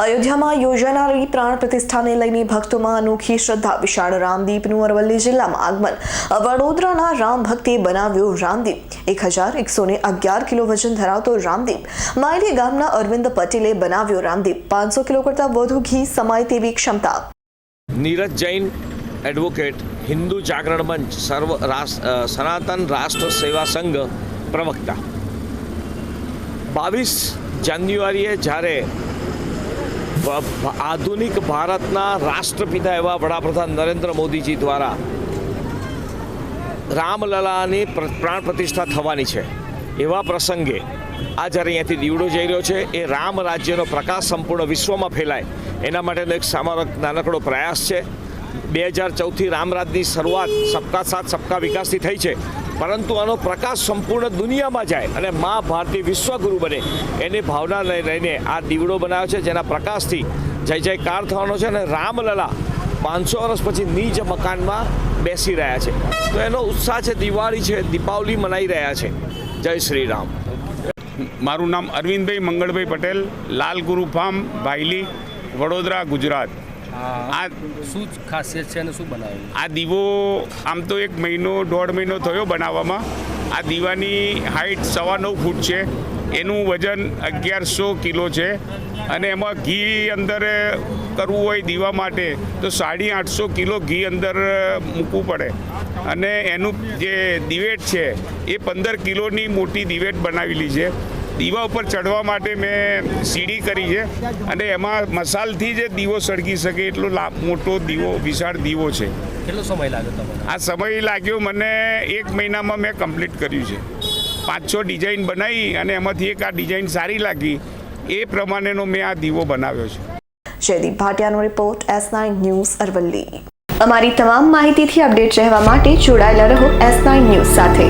અયોધ્યામાં યોજાનારી પ્રાણ પ્રતિષ્ઠાને લઈને ભક્તોમાં અનોખી શ્રદ્ધા. વિશાળ રામદીપનું અરવલ્લી જિલ્લામાં આગમન. વડોદરાના રામ ભક્તે બનાવ્યો રામદીપ. એક હજાર એકસો ને અગિયાર કિલો વજન ધરાવતો રામદીપ. માયલી ગામના અરવિંદ પટેલે બનાવ્યો રામદીપ. પાંચસો કિલો કરતાં વધુ ઘી સમાય તેવી ક્ષમતા. નીરજ જૈન એડવોકેટ, હિન્દુ જાગરણ મંચ, સર્વ સનાતન રાષ્ટ્ર સેવા સંઘ પ્રવક્તા. બાવીસ જાન્યુઆરીએ જ્યારે આધુનિક ભારતના રાષ્ટ્રપિતા એવા વડાપ્રધાન નરેન્દ્ર મોદીજી દ્વારા રામલલાની પ્ર- પ્રાણ પ્રતિષ્ઠા થવાની છે. એવા પ્રસંગે આ જ્યારે અહીંયાથી દીવડો જઈ રહ્યો છે, એ રામ રાજ્યનો પ્રકાશ સંપૂર્ણ વિશ્વમાં ફેલાય. એના માટેનો એક સામારક નાનકડો પ્રયાસ છે. બે હજાર ચૌદથી રામરાજની શરૂઆત સબકા સાથ, સબકા વિકાસથી થઈ છે. પરંતુ આનો પ્રકાશ સંપૂર્ણ દુનિયામાં જાય અને મા ભારતી વિશ્વગુરુ બને. એની ભાવના લઈ લઈને આ દીવડો બનાવ્યો છે, જેના પ્રકાશથી જય જયકાર થવાનો છે અને રામલલા પાંચસો વર્ષ પછી નીચ મકાનમાં બેસી રહ્યા છે. તો એનો ઉત્સાહ છે, દિવાળી છે, દીપાવલી મનાઈ રહ્યા છે. જય શ્રી રામ મારું નામ અરવિંદભાઈ મંગળભાઈ પટેલ, લાલ ગુરુ ફાર્મ ભાઈલી વડોદરા, ગુજરાત. આ શું ખાસિયત છે અને શું બનાવ્યું આ દીવો આમ તો એક મહિનો, દોઢ મહિનો થયો બનાવવામાં. આ દીવાની હાઇટ સવા નવ ફૂટ છે. એનું વજન અગિયારસો કિલો છે. અને એમાં ઘી અંદર કરવું હોય દીવા માટે, તો સાડી આઠસો કિલો ઘી અંદર મૂકવું પડે. અને એનું જે દિવેટ છે, એ પંદર કિલોની મોટી દિવેટ બનાવેલી છે. દીવા ઉપર ચડવા માટે મેં સીડી કરી છે અને એમાં મસાલથી જ દીવો સળગી શકે એટલો લાભ મોટો દીવો વિશાળ દીવો છે. કેટલો સમય લાગ્યો આ સમય લાગ્યો મને એક મહિનામાં મેં કમ્પ્લીટ કર્યું છે. પાંચ છ ડિઝાઇન બનાવી અને એમાંથી એક આ ડિઝાઇન સારી લાગી. એ પ્રમાણેનો મેં આ દીવો બનાવ્યો છે. Jaydeep ભાટિયાનો report S nine news Aravalli. અમારી તમામ માહિતીથી અપડેટ રહેવા માટે જોડાયેલા રહો એસ નાઇન ન્યૂઝ સાથે.